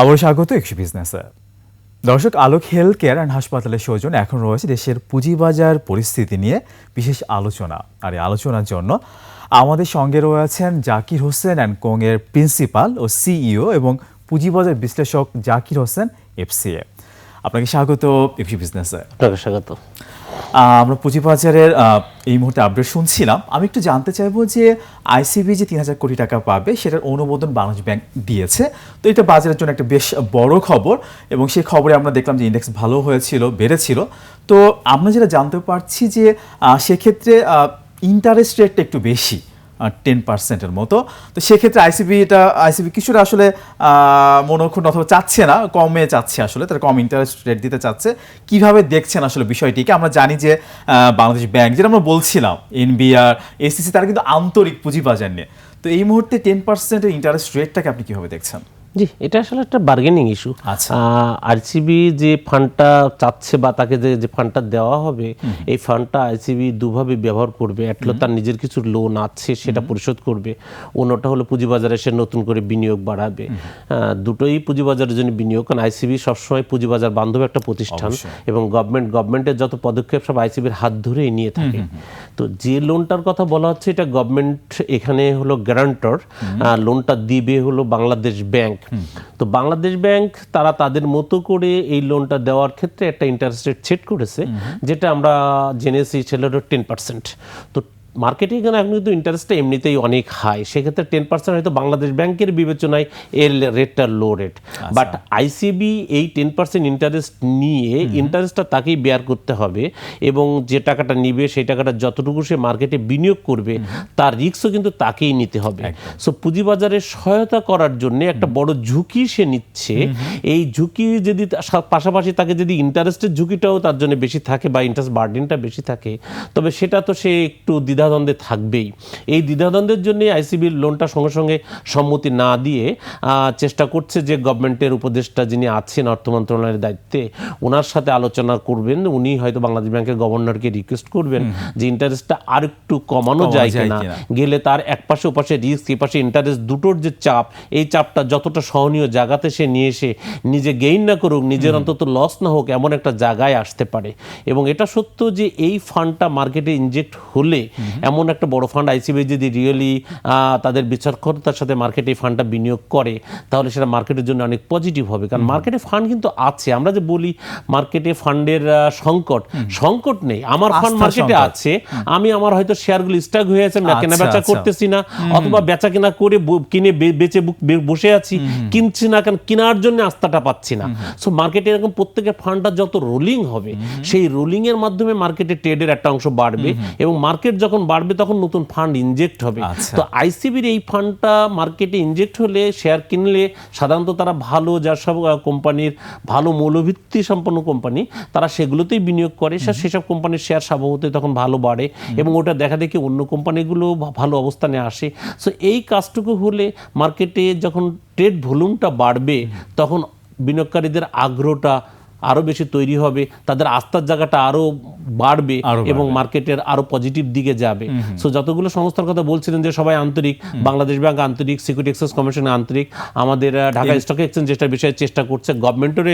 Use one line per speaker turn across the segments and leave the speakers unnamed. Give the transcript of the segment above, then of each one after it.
আবার স্বাগত একশো বিজনেসে দর্শক, আলোক হেলথ কেয়ার অ্যান্ড হাসপাতালের সৌজন্য এখন রয়েছে দেশের পুঁজিবাজার পরিস্থিতি নিয়ে বিশেষ আলোচনা। আর এই আলোচনার জন্য আমাদের সঙ্গে রয়েছেন জাকির হোসেন অ্যান্ড কোংয়ের প্রিন্সিপাল ও সিইও এবং পুঁজিবাজার বিশ্লেষক জাকির হোসেন এফসিএ আপনাকে স্বাগত একশো বিজনেসে
আপনাকে স্বাগত।
আমরা পুঁজিবাজারের এই মুহূর্তে আপডেট শুনছিলাম। আমি একটু জানতে চাইব যে আইসিবি যে তিন হাজার কোটি টাকা পাবে সেটার অনুমোদন বাংলাদেশ ব্যাংক দিয়েছে। তো এটা বাজারের জন্য একটা বেশ বড় খবর এবং সেই খবরে আমরা দেখলাম যে ইন্ডেক্স ভালো হয়েছিল বেড়েছিল। তো আমরা যেটা জানতে পারছি যে সেক্ষেত্রে ইন্টারেস্ট রেটটা একটু বেশি। টেন পার্সেন্টের মতো। তো সেক্ষেত্রে আইসিবি এটা আইসিবি কিছুটা আসলে মনোক্ষণ অথবা চাচ্ছে না, কমে চাচ্ছে আসলে, তারা কম ইন্টারেস্ট রেট দিতে চাচ্ছে। কীভাবে দেখছেন আসলে বিষয়টিকে? আমরা জানি যে বাংলাদেশ ব্যাংক, যেটা আমরা বলছিলাম এনবিআর এসিসি তারা কিন্তু আন্তরিক পুঁজি বাজার নিয়ে। তো এই মুহূর্তে টেন পার্সেন্টের ইন্টারেস্ট রেটটাকে আপনি কীভাবে দেখছেন?
জি এটা আসলে একটা বার্গেনিং ইস্যু
আচ্ছা।
আরসিবি যে ফান্ডটা চাচ্ছে বা তাকে যে যে ফান্ডটা দেওয়া হবে এই ফান্ডটা আইসিবি দুভাবে ব্যবহার করবে। একটা হলো তার নিজের কিছু লোন আছে সেটা পরিশোধ করবে। অন্যটা হলো পুঁজিবাজারে সে নতুন করে বিনিয়োগ বাড়াবে। দুটোই পুঁজিবাজারের জন্য বিনিয়োগ। কারণ আইসিবি সবসময় পুঁজিবাজার বান্ধব একটা প্রতিষ্ঠান এবং গভর্নমেন্ট গভর্নমেন্টের যত পদক্ষেপ সব আইসিবির হাত ধরেই নিয়ে থাকে। তো যে লোনটার কথা বলা হচ্ছে এটা গভর্নমেন্ট এখানে হলো গ্যারান্টর লোনটা দিবে হলো বাংলাদেশ ব্যাংক তো বাংলাদেশ ব্যাংক তারা তাদের মতো করে এই লোনটা দেওয়ার ক্ষেত্রে একটা ইন্টারেস্ট রেট সেট করেছে যেটা আমরা জেনেছি ছিল টেন পার্সেন্ট তো মার্কেটে এখানে কিন্তু ইন্টারেস্টটা এমনিতেই অনেক হাই সেক্ষেত্রে টেন পার্সেন্ট হয়তো বাংলাদেশ ব্যাংকের বিবেচনায় এর রেটটা লো রেট বাট আইসিবি এই টেন পার্সেন্ট ইন্টারেস্ট নিয়ে ইন্টারেস্টটা তাকেই বেয়ার করতে হবে এবং যে টাকাটা নিবে সেই টাকাটা যতটুকু সে মার্কেটে বিনিয়োগ করবে তার রিস্কও কিন্তু তাকেই নিতে হবে। সো পুঁজিবাজারে সহায়তা করার জন্য একটা বড় ঝুঁকি সে নিচ্ছে। এই ঝুঁকি যদি পাশাপাশি তাকে যদি ইন্টারেস্টের ঝুঁকিটাও তার জন্য বেশি থাকে বা ইন্টারেস্ট বার্ডেনটা বেশি থাকে তবে সেটা তো সে একটু দ্বিধাদ্বন্দ্বে থাকবেই। এই দ্বিধাদ্বন্দ্বের জন্য আইসিবির লোনটা সঙ্গে সঙ্গে সম্মতি না দিয়ে চেষ্টা করছে যে গভর্নমেন্টের উপদেষ্টা যিনি আছেন অর্থ মন্ত্রণালয়ের দায়িত্বে ওনার সাথে আলোচনা করবেন। উনি হয়তো বাংলাদেশ ব্যাংকের গভর্নরকে রিকোয়েস্ট করবেন যে ইন্টারেস্টটা আর একটু কমানো যায় কিনা। গেলে তার এক পাশে ওপাশে রিস্ক এই পাশে ইন্টারেস্ট দুটোর যে চাপ এই চাপটা যতটা সহনীয় জায়গাতে সে নিয়ে এসে নিজে গেইন না করুক নিজের অন্তত লস না হোক এমন একটা জায়গায় আসতে পারে। এবং এটা সত্য যে এই ফান্ডটা মার্কেটে ইনজেক্ট হলে এমন একটা বড় ফান্ড আইসিবি যদি রিয়েলি তাদের বিচক্ষণতার সাথে মার্কেটে এই ফান্ডটা বিনিয়োগ করে তাহলে সেটা মার্কেটের জন্য অনেক পজিটিভ হবে। কারণ মার্কেটে ফান্ড কিন্তু আছে। আমরা যে বলি মার্কেটে ফান্ডের সংকট সংকট নেই। আমার ফান্ড মার্কেটে আছে। আমি আমার হয়তো শেয়ারগুলো স্টক হয়ে আছে কেনা
আচ্ছা,
বেচা
আচ্ছা।
করতেছি না অথবা বেচা কেনা করে কিনে বেচে বসে আছি কিনছি না কারণ কেনার জন্য আস্থাটা পাচ্ছি না। সো মার্কেটে এরকম প্রত্যেকের ফান্ডটা যত রোলিং হবে সেই রোলিং এর মাধ্যমে মার্কেটে ট্রেডের একটা অংশ বাড়বে এবং মার্কেট যখন বাড়বে তখন নতুন ফান্ড ইনজেক্ট হবে।
আচ্ছা।
তো আইসিবির এই ফান্ডটা মার্কেটে ইনজেক্ট হলে শেয়ার কিনলে সাধারণত তারা ভালো যার সব কোম্পানির ভালো মৌলভিত্তি সম্পন্ন কোম্পানি তারা সেগুলোতেই বিনিয়োগ করে। সেসব কোম্পানির শেয়ার স্বভাবতই তখন ভালো বাড়ে এবং ওটা দেখা দেখি অন্য কোম্পানিগুলো ভালো অবস্থানে আসে। সো এই কাজটুকু হলে মার্কেটে যখন ট্রেড ভলিউমটা বাড়বে তখন বিনিয়োগকারীদের আগ্রহটা আরও বেশি তৈরি হবে তাদের আস্থার জায়গাটা আরও বাড়বে এবং মার্কেটের আরও পজিটিভ দিকে যাবে। সো যতগুলো সংস্থার কথা বলছিলেন যে সবাই আন্তরিক বাংলাদেশ ব্যাংক আন্তরিক সিকিউরিটি এক্সচেঞ্জ কমিশন আন্তরিক আমাদের ঢাকা স্টক এক্সচেঞ্জ যেটা বিষয়ে চেষ্টা করছে গভর্নমেন্টের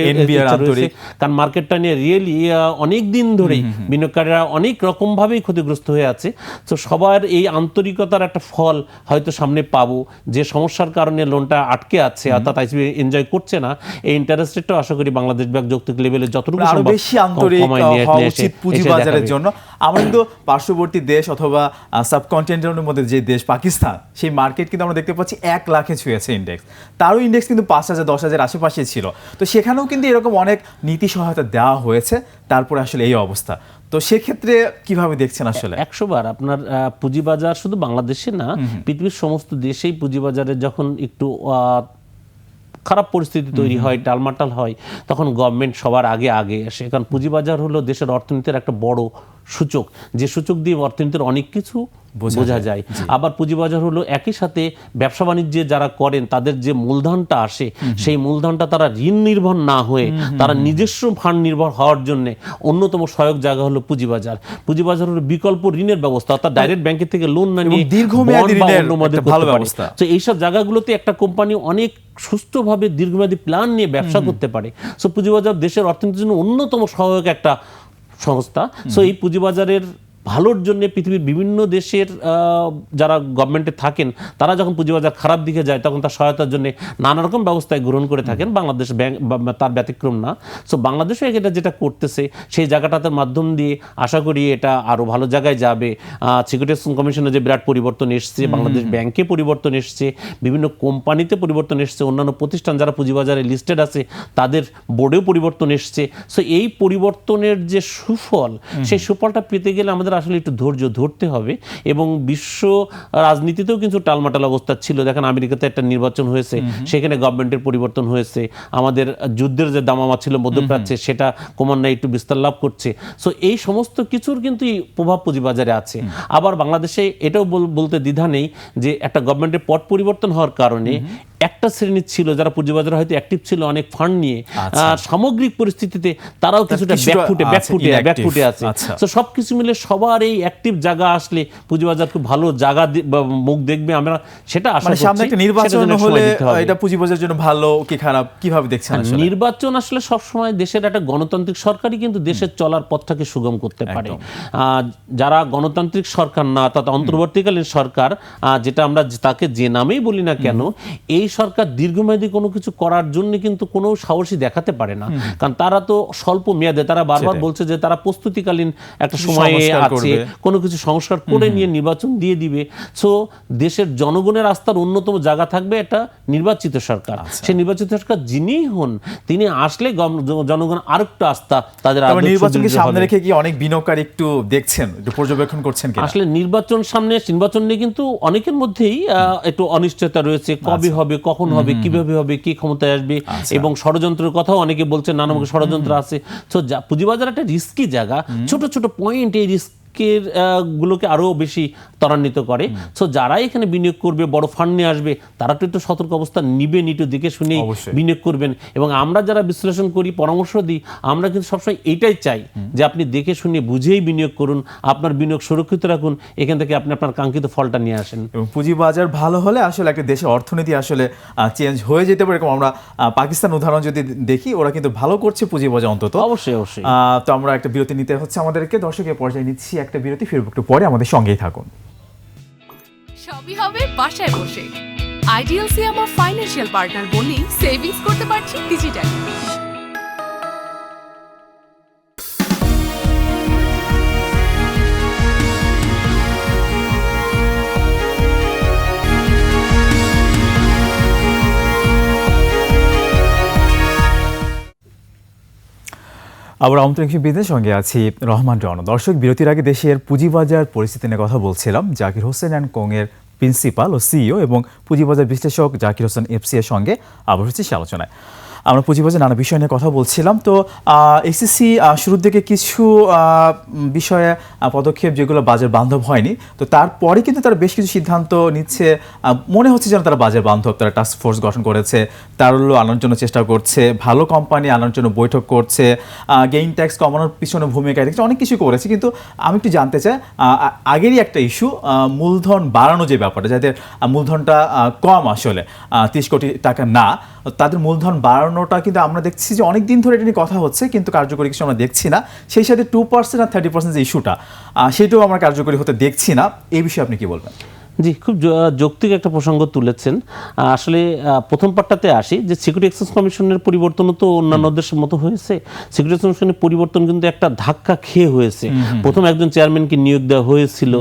কারণ মার্কেটটা নিয়ে রিয়েলি অনেক দিন ধরেই বিনিয়োগকারীরা অনেক রকম ভাবেই ক্ষতিগ্রস্ত হয়ে আছে। তো সবার এই আন্তরিকতার একটা ফল হয়তো সামনে পাবো। যে সমস্যার কারণে লোনটা আটকে আছে অর্থাৎ আইসিবি এনজয় করছে না এই ইন্টারেস্ট রেটটাও আশা করি বাংলাদেশ ব্যাংক যৌক্তিক লেভেলে যতটুকু আরও
বেশি আন্তরিক হওয়া উচিত পুঁজিবাজারের জন্য। আমরা কিন্তু পার্শ্ববর্তী দেশ অথবা সাবকন্টিনেন্টের মধ্যে যে দেশ পাকিস্তান সেই মার্কেট কিন্তু আমরা দেখতে পাচ্ছি এক লাখে ছুঁয়েছে ইন্ডেক্স তারও ইন্ডেক্স কিন্তু পাঁচ হাজার দশ হাজার আশেপাশে ছিল। তো সেখানেও কিন্তু এরকম অনেক নীতি সহায়তা দেওয়া হয়েছে। তারপরে আসলে এই অবস্থা। তো সেক্ষেত্রে কীভাবে দেখছেন আসলে?
একশো বার আপনার পুঁজিবাজার শুধু বাংলাদেশে না পৃথিবীর সমস্ত দেশেই পুঁজিবাজারে যখন একটু খারাপ পরিস্থিতি তৈরি হয় টালমাটাল হয় তখন গভর্নমেন্ট সবার আগে আগে আসে কারণ পুঁজিবাজার হলো দেশের অর্থনীতির একটা বড় সূচক যে সূচক দিয়ে অর্থনীতির অনেক কিছু
বোঝা যায়।
আবার পুঁজিবাজার হলো একই সাথে ব্যবসা বাণিজ্যে যারা করেন তাদের যে মূলধনটা আসে সেই মূলধনটা তারা ঋণ নির্ভর না হয়ে তারা নিজস্ব ফান্ড নির্ভর হওয়ার জন্য অন্যতম সহায়ক জায়গা হলো পুঁজিবাজার। পুঁজিবাজার হলো বিকল্প ঋণের ব্যবস্থা অর্থাৎ ডাইরেক্ট ব্যাংকের থেকে লোন না নিয়ে
দীর্ঘমেয়াদী ঋণের ভালো ব্যবস্থা।
তো এইসব জায়গাগুলোতে একটা কোম্পানি অনেক সুস্থভাবে দীর্ঘমেয়াদী প্ল্যান নিয়ে ব্যবসা করতে পারে। সো পুঁজিবাজার দেশের অর্থনীতির জন্য অন্যতম সহায়ক একটা সংস্থা। সো এই পুঁজিবাজারের ভালোর জন্য পৃথিবীর বিভিন্ন দেশের যারা গভর্নমেন্টে থাকেন তারা যখন পুঁজিবাজার খারাপ দিকে যায় তখন তার সহায়তার জন্য নানা রকম ব্যবস্থায় গ্রহণ করে থাকেন। বাংলাদেশ ব্যাংক তার ব্যতিক্রম না। সো বাংলাদেশও এটা যেটা করতেছে সেই জায়গাটাতে মাধ্যম দিয়ে আশা করি এটা আরও ভালো জায়গায় যাবে। সিকিউরিটি কমিশনে যে বিরাট পরিবর্তন এসছে বাংলাদেশ ব্যাংকে পরিবর্তন এসছে বিভিন্ন কোম্পানিতে পরিবর্তন এসছে অন্যান্য প্রতিষ্ঠান যারা পুঁজিবাজারে লিস্টেড আছে তাদের বোর্ডেও পরিবর্তন এসছে। সো এই পরিবর্তনের যে সুফল সেই সুফলটা পেতে গেলে আমাদের আসলে একটু ধৈর্য ধরতে হবে এবং বিশ্ব রাজনীতিতেও কিন্তু টালমাটাল অবস্থা ছিল। দেখেন আমেরিকাতে একটা নির্বাচন হয়েছে সেখানে গভর্নমেন্টের পরিবর্তন হয়েছে আমাদের যুদ্ধের যে দামামা ছিল মধ্যপ্রাচ্যে সেটা ক্রমান্বয়ে একটু বিস্তার লাভ করছে। সো এই সমস্ত কিছুর কিন্তু প্রভাব পুঁজিবাজারে আছে। আবার বাংলাদেশে এটাও বলতে দ্বিধা নেই যে একটা গভর্নমেন্টের পট পরিবর্তন হওয়ার কারণে একটা শ্রেণির ছিল যারা পুঁজিবাজারে হয়তো অ্যাক্টিভ ছিল অনেক ফান্ড নিয়ে। আহ, সামগ্রিক পরিস্থিতিতে তারাও কিছুটা ব্যাকফুটে ব্যাকফুটে। ব্যাকফুটে আছে।
আচ্ছা।
তো সবকিছু মিলে সবার এই অ্যাক্টিভ জায়গা আসলে পুঁজিবাজার খুব ভালো জায়গা মুখ দেখবে আমরা সেটা আশা
মানে সামনে একটা নির্বাচন হলে এটা পুঁজিবাজারের জন্য ভালো কি খারাপ কীভাবে দেখছেন
নির্বাচন আসলে সবসময় দেশের একটা গণতান্ত্রিক সরকারই কিন্তু দেশের চলার পথটাকে সুগম করতে পারে। যারা গণতান্ত্রিক সরকার না অর্থাৎ অন্তর্বর্তীকালীন সরকার যেটা আমরা তাকে যে নামেই বলি না কেন এই সরকার দীর্ঘমেয়াদী কোনো কিছু করার জন্য কিন্তু কোনো সাহসী দেখাতে পারে না। কারণ তারা তো স্বল্প মেয়াদে তারা বারবার বলছে যে তারা প্রস্তুতিকালীন একটা সময়ে আছে কোনো কিছু সংস্কার করে নিয়ে নির্বাচন দিয়ে দিবে। সো দেশের জনগণের আস্থার অন্যতম জায়গা থাকবে একটা নির্বাচিত সরকার।
আচ্ছা।
সেই নির্বাচিত সরকার যিনিই হন তিনি আসলে জনগণ আরেকটু আস্থা তাদের
নির্বাচনকে সামনে রেখে কি অনেক বিনিয়োগকারী একটু দেখছেন একটু পর্যবেক্ষণ করছেন
আসলে নির্বাচন সামনে নির্বাচন নিয়ে কিন্তু অনেকের মধ্যেই একটু অনিশ্চয়তা রয়েছে। কবে হবে কখন হবে কীভাবে হবে কি ক্ষমতায় আসবে এবং ষড়যন্ত্রের কথাও অনেকে বলছে নানামুখী ষড়যন্ত্র আছে। তো পুঁজিবাজার একটা রিস্কি জায়গা। ছোট ছোট পয়েন্ট এই রিস্ক গুলোকে আরও বেশি ত্বরান্বিত করে। সো যারা এখানে বিনিয়োগ করবে বড় ফান্ড নিয়ে আসবে তারা তো একটু সতর্ক অবস্থা নিবেন একটু দেখে শুনেই বিনিয়োগ করবেন। এবং আমরা যারা বিশ্লেষণ করি পরামর্শ দিই আমরা কিন্তু সবসময় এটাই চাই যে আপনি দেখে শুনে বুঝেই বিনিয়োগ করুন আপনার বিনিয়োগ সুরক্ষিত রাখুন এখান থেকে আপনি আপনার কাঙ্ক্ষিত ফলটা নিয়ে আসেন।
এবং পুঁজিবাজার ভালো হলে আসলে একটা দেশের অর্থনীতি আসলে চেঞ্জ হয়ে যেতে পারে। এরকম আমরা পাকিস্তান উদাহরণ যদি দেখি ওরা কিন্তু ভালো করছে পুঁজিবাজার অন্তত।
অবশ্যই অবশ্যই।
তো আমরা একটা বিরতি নিতে হচ্ছে আমাদেরকে। দর্শকের পর্যায়ে নিচ্ছি একটা বিরতি, ফিরবো একটু পরে আমাদের সঙ্গেই থাকুন।
সবই হবে বাসায় বসে। আইডিএলসি আমার ফাইন্যান্সিয়াল পার্টনার বলেই সেভিংস করতে পারছি ডিজিটাল
আবার আমন্ত্রণ বিদের সঙ্গে আছি রহমান রন দর্শক, বিরতির আগে দেশের পুঁজিবাজার পরিস্থিতি নিয়ে কথা বলছিলাম। জাকির হোসেন অ্যান্ড কং এর প্রিন্সিপাল ও সিইও এবং পুঁজিবাজার বিশ্লেষক জাকির হোসেন এফসি এর সঙ্গে আবার হচ্ছে সে আলোচনায়। আমরা পুঁজিবাজার নানা বিষয় নিয়ে কথা বলছিলাম। তো এসএসসি শুরুর দিকে কিছু বিষয়ে পদক্ষেপ যেগুলো বাজার বান্ধব হয়নি, তো তারপরে কিন্তু তারা বেশ কিছু সিদ্ধান্ত নিচ্ছে। মনে হচ্ছে যেন তারা বাজার বান্ধব, তারা টাস্ক ফোর্স গঠন করেছে, তারল্য আনার জন্য চেষ্টা করছে, ভালো কোম্পানি আনার জন্য বৈঠক করছে গেইন ট্যাক্স কমানোর পিছনে ভূমিকা রেখেছে, অনেক কিছু করেছে। কিন্তু আমি একটু জানতে চাই আগেরই একটা ইস্যু মূলধন বাড়ানো যে ব্যাপারটা যাদের মূলধনটা কম আসলে তিরিশ কোটি টাকা না, তাদের মূলধন বাড়ানোটা কিন্তু আমরা দেখছি যে অনেক দিন ধরে এটা নিয়ে কথা হচ্ছে, কিন্তু কার্যকরী কিছু আমরা দেখছি না। সেই সাথে টু পার্সেন্ট আর থার্টি পার্সেন্ট যে ইস্যুটা সেটাও আমরা কার্যকরী হতে দেখছি না। এই বিষয়ে আপনি কি বলবেন?
জি খুব যৌক্তিক একটা প্রসঙ্গ তুলেছেন। আসলে প্রথম পার্টটাতে আসি যে সিকিউরিটি এক্সচেঞ্জ কমিশনের পরিবর্তনও তো অন্যান্য দেশের মতো হয়েছে। সিকিউরিটি এক্সচেঞ্জ কমিশনের পরিবর্তন কিন্তু একটা ধাক্কা খেয়ে হয়েছে। প্রথম একজন চেয়ারম্যানকে নিয়োগ দেওয়া হয়েছিল।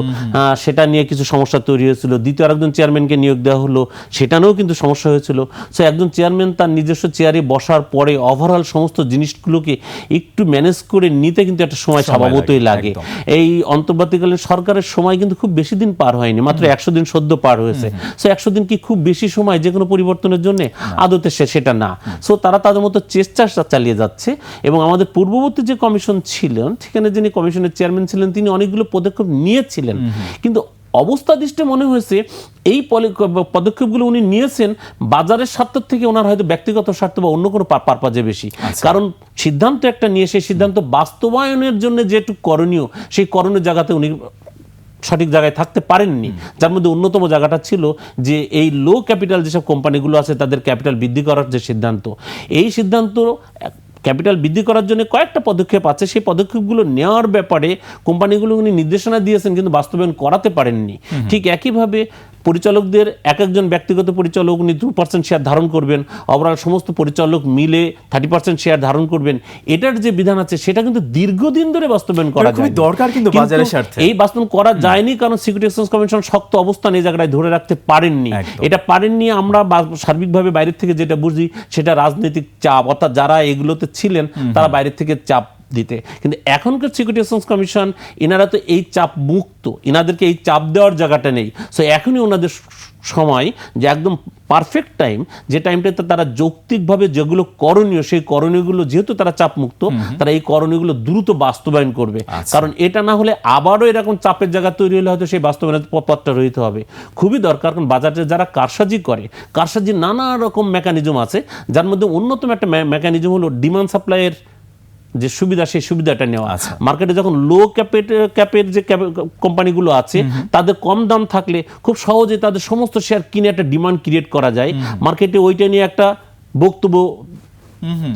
সেটা নিয়ে কিছু সমস্যা তৈরি হয়েছিল। দ্বিতীয় আরেকজন চেয়ারম্যানকে নিয়োগ দেওয়া হলো। সেটানেও কিন্তু সমস্যা হয়েছিল। সো একজন চেয়ারম্যান তার নিজস্ব চেয়ারে বসার পরে ওভারঅল সমস্ত জিনিসগুলোকে একটু ম্যানেজ করে নিতে কিন্তু একটা সময় স্বভাবতই
লাগে,
লাগে। এই অন্তর্বর্তীকালীন সরকারের সময় কিন্তু খুব বেশি দিন পার হয়নি। মাত্র এক একশো দিন সদ্য পার হয়েছে। সো একশো দিন কি খুব বেশি সময় যে কোনো পরিবর্তনের জন্য আদতে সে সেটা না। সো তারা তাদের মতো চেষ্টা চালিয়ে যাচ্ছে এবং আমাদের পূর্ববর্তী যে কমিশন ছিলেন সেখানে যিনি কমিশনের চেয়ারম্যান ছিলেন তিনি অনেকগুলো পদক্ষেপ নিয়েছিলেন। কিন্তু অবস্থা দৃষ্টে মনে হয়েছে এই পদক্ষেপগুলো উনি নিয়েছেন বাজারের স্বার্থ থেকে ওনার হয়তো ব্যক্তিগত স্বার্থ বা অন্য কোনো পারপাজে বেশি। কারণ সিদ্ধান্ত একটা নিয়ে সেই সিদ্ধান্ত বাস্তবায়নের জন্য যেটুকু করণীয় সেই করণীয় জায়গাতে উনি সঠিক জায়গায় থাকতে পারেননি। যার মধ্যে অন্যতম জায়গাটা ছিল যে এই লো ক্যাপিটাল যেসব কোম্পানিগুলো আছে তাদের ক্যাপিটাল বৃদ্ধি করার যে সিদ্ধান্ত এই সিদ্ধান্ত ক্যাপিটাল বৃদ্ধি করার জন্য কয়েকটা পদক্ষেপ আছে। সেই পদক্ষেপগুলো নেওয়ার ব্যাপারে কোম্পানিগুলো উনি নির্দেশনা দিয়েছেন কিন্তু বাস্তবায়ন করাতে পারেননি। ঠিক একইভাবে পরিচালকদের এক একজন ব্যক্তিগত পরিচালক উনি দু পার্সেন্ট শেয়ার ধারণ করবেন ওভারঅল সমস্ত পরিচালক মিলে থার্টি পার্সেন্ট শেয়ার ধারণ করবেন। এটার যে বিধান আছে সেটা কিন্তু দীর্ঘদিন ধরে বাস্তবায়ন করা
খুবই দরকার কিন্তু বাজারের স্বার্থে।
এই বাস্তবায়ন করা যায়নি কারণ সিকিউরিটি এক্সচেঞ্জ কমিশন শক্ত অবস্থান এই জায়গায় ধরে রাখতে পারেননি। এটা পারেননি আমরা সার্বিকভাবে বাইরের থেকে যেটা বুঝি সেটা রাজনৈতিক চাপ অর্থাৎ যারা এগুলোতে ছিলেন তারা বাইরের থেকে চাপ দিতে। কিন্তু এখনকার সিকিউরিটি এক্সচেঞ্জ কমিশন এনারা তো এই চাপ মুক্ত এনাদেরকে এই চাপ দেওয়ার জায়গাটা নেই। সো এখনই ওনাদের সময় যে একদম পারফেক্ট টাইম যে টাইমটাতে তারা যৌক্তিকভাবে যেগুলো করণীয় সেই করণীয়গুলো যেহেতু তারা চাপ মুক্ত তারা এই করণীয়গুলো দ্রুত বাস্তবায়ন করবে। কারণ এটা না হলে আবারও এরকম চাপের জায়গা তৈরি হলে হয়তো সেই বাস্তবায়নের পথটা রহিত হবে। খুবই দরকার কারণ বাজারে যারা কারসাজি করে কারসাজির নানা রকম মেকানিজম আছে যার মধ্যে অন্যতম একটা মেকানিজম হলো ডিমান্ড সাপ্লাইয়ের যে সুবিধা সেই সুবিধাটা নেওয়া।
আচ্ছা।
মার্কেটে যখন লো ক্যাপের ক্যাপের যে কোম্পানিগুলো আছে তাদের কম দাম থাকলে খুব সহজে তাদের সমস্ত শেয়ার কিনে একটা ডিমান্ড ক্রিয়েট করা যায়। মার্কেটে ওইটা নিয়ে একটা বক্তব্য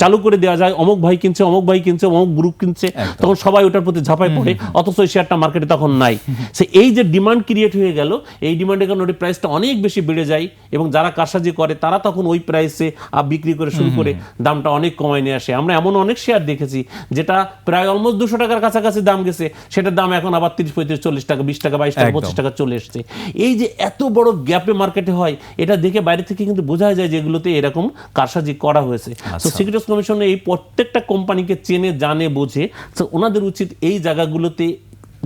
চালু করে দেওয়া যায় অমুক ভাই কিনছে অমুক ভাই কিনছে অমুক গ্রুপ কিনছে তখন সবাই ওটার প্রতি ঝাঁপাই পড়ে অথচ ওই শেয়ারটা মার্কেটে তখন নাই। সে এই যে ডিমান্ড ক্রিয়েট হয়ে গেল এই ডিমান্ডের কারণে ওই প্রাইসটা অনেক বেশি বেড়ে যায় এবং যারা কারসাজি করে তারা তখন ওই প্রাইসে বিক্রি করে শুরু করে দামটা অনেক কমায় নিয়ে আসে। আমরা এমন অনেক শেয়ার দেখেছি যেটা প্রায় অলমোস্ট দুশো টাকার কাছাকাছি দাম গেছে সেটার দাম এখন আবার তিরিশ পঁয়ত্রিশ চল্লিশ টাকা বিশ টাকা বাইশ টাকা পঁচিশ টাকা চলে এসছে। এই যে এত বড় গ্যাপে মার্কেটে হয় এটা দেখে বাইরে থেকে কিন্তু বোঝা যায় যে এগুলোতে এরকম কারসাজি করা হয়েছে। তো সিকিউরিটিজ কমিশন এই প্রত্যেকটা কোম্পানিকে চেনে জানে বোঝে। তো ওনাদের উচিত এই জায়গাগুলোতে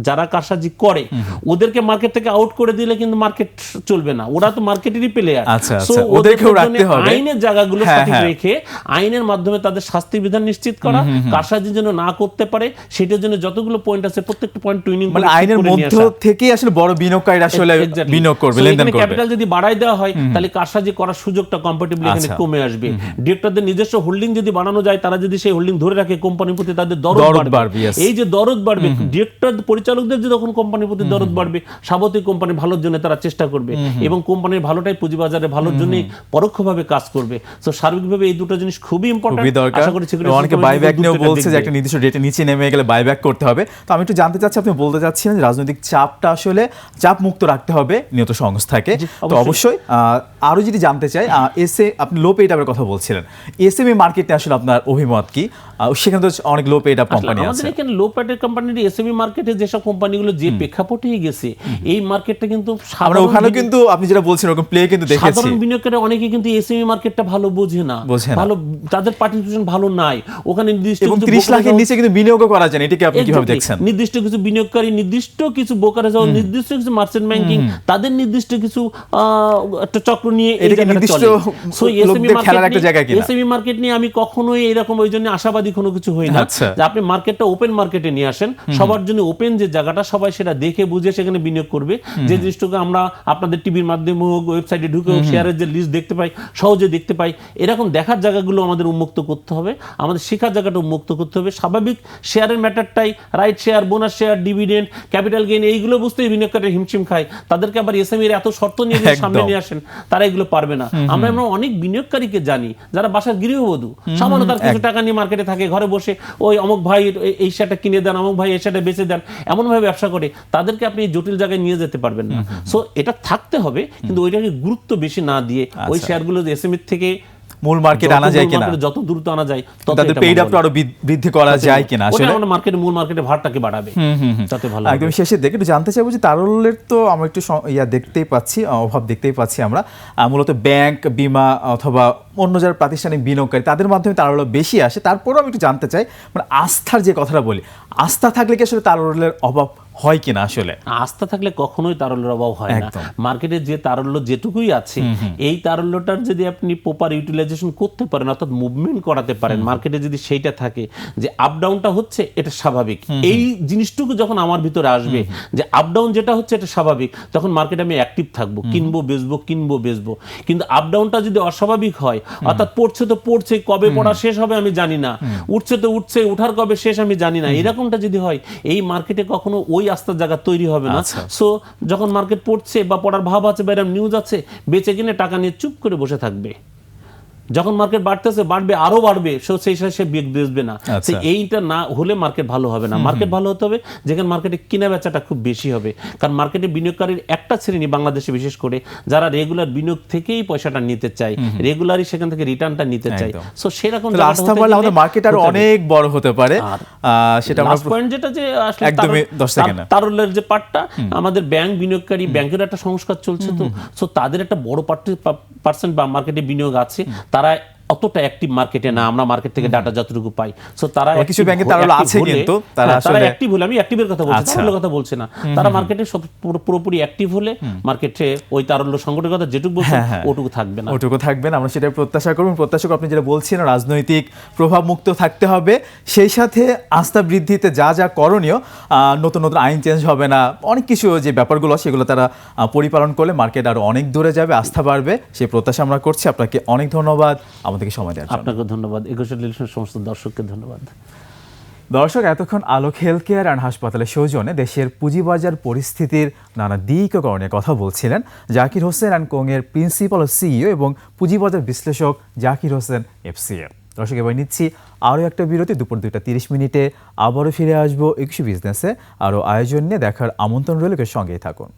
যারা কারসাজি করে ওদেরকে মার্কেট থেকে আউট করে দিলে কিন্তু মার্কেট চলবে না। ওরা তো মার্কেটেরই প্লেয়ার
আচ্ছা, ওদেরকেও রাখতে হবে।
আইনের জায়গাগুলো
হ্যাঁ,
সঠিক
হ্যাঁ।
রেখে আইনের মাধ্যমে তাদের শাস্তি বিধান নিশ্চিত করা কারসাজি যেন না করতে পারে সেটার জন্য যতগুলো পয়েন্ট আছে প্রত্যেকটা পয়েন্ট টুইনিং
মানে আইনের মধ্য থেকেই আসলে বড় বিনিয়োগকারীরা আসলে বিনিয়োগ করবে লেনদেন করবে।
ক্যাপিটাল যদি বাড়াই দেওয়া হয় তাহলে কারসাজি করার সুযোগটা কম্পারেটিভলি এখানে
আচ্ছা।
কমে আসবে। ডিরেক্টরদের নিজস্ব হোল্ডিং যদি বানানো যায় তারা যদি সেই হোল্ডিং ধরে রাখে কোম্পানির প্রতি তাদের দরদ বাড়বে, এই যে দরদ বাড়বে ডিরেক্টর পরিচালকদের যে যখন কোম্পানির প্রতি দরদ বাড়বে স্বাভাবিক কোম্পানি ভালোর জন্য তারা চেষ্টা করবে এবং কোম্পানির ভালোটাই পুঁজিবাজারে ভালোর জন্যই পরোক্ষভাবে কাজ করবে। তো সার্বিকভাবে এই দুটো জিনিস খুবই ইম্পর্টেন্ট আশা করি
অনেকে বাইব্যাক নিয়েও বলছে যে একটা নির্দিষ্ট ডেটে নিচে নেমে গেলে বাইব্যাক করতে হবে। তো আমি একটু জানতে চাচ্ছি আপনি বলতে চাচ্ছিলেন যে রাজনৈতিক চাপটা আসলে চাপ মুক্ত রাখতে হবে নিয়ত সংস্থাকে। তো
অবশ্যই।
অবশ্যই আহ, আরও যদি জানতে চাই এসে আপনি লো পেড আপের কথা বলছিলেন। এসএমই মার্কেটে আসলে আপনার অভিমত কি? সেখানে তো অনেক লো পেড আপ কোম্পানি আছে।
এখানে লো প্যাটের কোম্পানির এসএমই মার্কেটে যেসব কোম্পানিগুলো যে প্রেক্ষাপটে গেছে এই মার্কেটটা কিন্তু
আমরা
সাধারণ
ওখানেও কিন্তু আপনি যেটা বলছেন ওরকম প্লে কিন্তু দেখেছি।
সাধারণ বিনিয়োগকারী অনেকে কিন্তু এসএমই মার্কেটটা ভালো বোঝে না। ভালো তাদের পার্টিসিপেশন ভালো নাই। ওখানে নির্দিষ্ট
এবং
কিছু
ত্রিশ
brokerage
লাখের নিচে কিন্তু বিনিয়োগও করা যায় না এটাকে আপনি কীভাবে দেখছেন?
নির্দিষ্ট কিছু বিনিয়োগকারী নির্দিষ্ট কিছু ব্রোকারেজ নির্দিষ্ট কিছু মার্চেন্ট ব্যাংকিং তাদের নির্দিষ্ট কিছু একটা চক্র নিয়ে এই
নির্দিষ্ট
সো এসএমই
খেলার একটা জায়গা কিনা?
এসএমই মার্কেট নিয়ে আমি কখনোই এরকম ওই জন্য আশাবাদী কোনো কিছু হই না।
আচ্ছা।
যে আপনি মার্কেটটা ওপেন মার্কেটে নিয়ে আসেন সবার জন্য ওপেন যে জায়গাটা সবাই সেটা দেখে বুঝে সেখানে বিনিয়োগ করবে। যে জিনিসটাকে আমরা আপনাদের টিভির মাধ্যমে হোক ওয়েবসাইটে ঢুকে শেয়ারের যে লিস্ট দেখতে পাই সহজে দেখতে পাই এরকম দেখার জায়গাগুলো আমাদের উন্মুক্ত করতে হবে। আমাদের শেখার জায়গাটা উন্মুক্ত করতে হবে। স্বাভাবিক শেয়ারের ম্যাটারটাই right share bonus share dividend capital gain এইগুলো বুঝতেই বিনিয়োগকারী হিমশিম খায়। তাদেরকে আবার এসএমই এর এত শর্ত নিয়ে সামনে নিয়ে আসেন তারা এগুলো পারবে না। আমরা আমরা অনেক বিনিয়োগকারীকে জানি যারা বাসার গৃহবধূ। সামান্য তার কিছু টাকা নিয়ে মার্কেটে থাকে ঘরে বসে ওই অমুক ভাই এই- শেয়ারটা কিনে দেন অমুক ভাই এই শেয়ারটা বেঁচে দেন এমনভাবে ব্যবসা করে তাদেরকে আপনি জটিল জায়গায় নিয়ে যেতে পারবেন না। সো এটা থাকতে হবে কিন্তু ওইটাকে গুরুত্ব বেশি না দিয়ে ওই শেয়ারগুলো এস এম থেকে
মূল মার্কেট আনা যায় কিনা।
যত দ্রুত আনা যায় তত
তাদের পেইড। আপটা আরও বৃদ্ধি- বৃদ্ধি করা যায় কিনা আসলে
আমরা মার্কেটে মূল মার্কেটে ভারটাকে বাড়াবে। তাতে ভালো
একদম শেষে দেখে একটু জানতে চাইব যে তারল্যের তো আমরা একটু ইয়া দেখতেই পাচ্ছি অভাব দেখতেই পাচ্ছি আমরা। মূলত ব্যাংক বিমা অথবা অন্য যারা প্রাতিষ্ঠানিক বিনিয়োগকারী তাদের মাধ্যমে তারল্য বেশি আসে। তারপরেও আমি একটু জানতে চাই মানে আস্থার যে কথাটা বলি আস্থা থাকলে কি আসলে তারল্যের অভাব হয় কিনা আসলে?
আস্থা থাকলে কখনোই তারল্যের অভাব হয় না। মার্কেটে যে তারল্য যেটুকুই আছে এই তারল্যটার যদি আপনি প্রপার ইউটিলাইজেশন করতে পারেন অর্থাৎ মুভমেন্ট করাতে পারেন মার্কেটে যদি সেইটা থাকে যে আপ ডাউনটা হচ্ছে এটা স্বাভাবিক। এই জিনিসটুকু যখন আমার ভিতরে আসবে যে আপ ডাউন যেটা হচ্ছে এটা স্বাভাবিক। তখন মার্কেটে আমি অ্যাক্টিভ থাকব কিনবো বেচবো কিনবো বেচবো। কিন্তু আপ ডাউনটা যদি অস্বাভাবিক হয় অর্থাৎ পড়ছে তো পড়ছে কবে পড়া শেষ হবে আমি জানি না। উঠছে তো উঠছে উঠার কবে শেষ আমি জানি না। এরকমটা যদি হয় এই মার্কেটে কখনো ওই আস্থার জায়গা তৈরি হবে না
আচ্ছা।
সো যখন মার্কেট পড়ছে বা পড়ার ভাব আছে বা এরকম নিউজ আছে বেঁচে কিনে টাকা নিয়ে চুপ করে বসে থাকবে যখন মার্কেট বাড়তেছে বাড়বে আরও বাড়বে সেই সাথে সে বিগ বেচবে না।
আচ্ছা।
এইটা না হলে মার্কেট ভালো হবে না। মার্কেট ভালো হতে হবে যেখানে মার্কেটে কিনা বেচাটা খুব বেশি হবে। কারণ মার্কেটে বিনিয়োগকারীর একটা শ্রেণি বাংলাদেশে বিশেষ করে যারা রেগুলার বিনিয়োগ থেকেই পয়সাটা নিতে চায় রেগুলারই সেখান থেকে রিটার্নটা নিতে চায়। সো সেরকম
বাড়লে
গেলে
আমাদের মার্কেট
আরও
অনেক বড় হতে পারে। সেটা আমরা
লাস্ট পয়েন্ট যেটা যে আসলে
একদমই 10 সেকেন্ডে।
তার- তারল্যের যে পার্টটা আমাদের ব্যাংক বিনিয়োগকারী ব্যাংকের একটা সংস্কার চলছে তো। সো তাদের একটা বড় পার্সেন্ট বা মার্কেটে বিনিয়োগ আছে। তারা 習い。অতটা অ্যাক্টিভ মার্কেটে না আমরা মার্কেট থেকে ডাটা যতটুকু পাই। সো তারা
কিছু ব্যাংকে তারল্য আছে কিন্তু তারা
হ্যাঁ, তারা
আসলে-
অ্যাক্টিভ হলে আমি অ্যাক্টিভের কথা বলছি
আচ্ছা।
তারল্যের কথা বলছি না। তারা মার্কেটে পুরোপুরি অ্যাক্টিভ হলে মার্কেটে ওই তারল্য সংকটের কথা যেটুকু বলছে
হ্যাঁ, হ্যাঁ।
ওটুকু থাকবে না।
ওটুকু থাকবেন আমরা সেটা প্রত্যাশা করুন প্রত্যাশা আপনি যেটা বলছিলেন রাজনৈতিক প্রভাব মুক্ত থাকতে হবে। সেই সাথে আস্থা বৃদ্ধিতে যা যা করণীয় নতুন নতুন আইন চেঞ্জ হবে না অনেক কিছু যে ব্যাপারগুলো সেগুলো তারা পরিপালন করলে মার্কেট আরও অনেক দূরে যাবে আস্থা বাড়বে সেই প্রত্যাশা আমরা করছি। আপনাকে অনেক ধন্যবাদ। আমাদেরকে সময় দেওয়ার জন্য।
আপনাকে ধন্যবাদ। একুশে টেলিভিশনের সমস্ত দর্শককে ধন্যবাদ।
দর্শক এতক্ষণ আলোক হেলথ কেয়ার অ্যান্ড হাসপাতালের সৌজন্যে দেশের পুঁজিবাজার পরিস্থিতির নানা দিক ও করণে কথা বলছিলেন জাকির হোসেন অ্যান্ড কোংয়ের প্রিন্সিপাল সিইও এবং পুঁজিবাজার বিশ্লেষক জাকির হোসেন এফসিএ। দর্শক এবার নিচ্ছি আরও একটা বিরতি। দুপুর দুইটা তিরিশ মিনিটে আবারও ফিরে আসব একুশে বিজনেসে। আরও আয়োজন নিয়ে দেখার আমন্ত্রণ রইল সঙ্গেই থাকুন।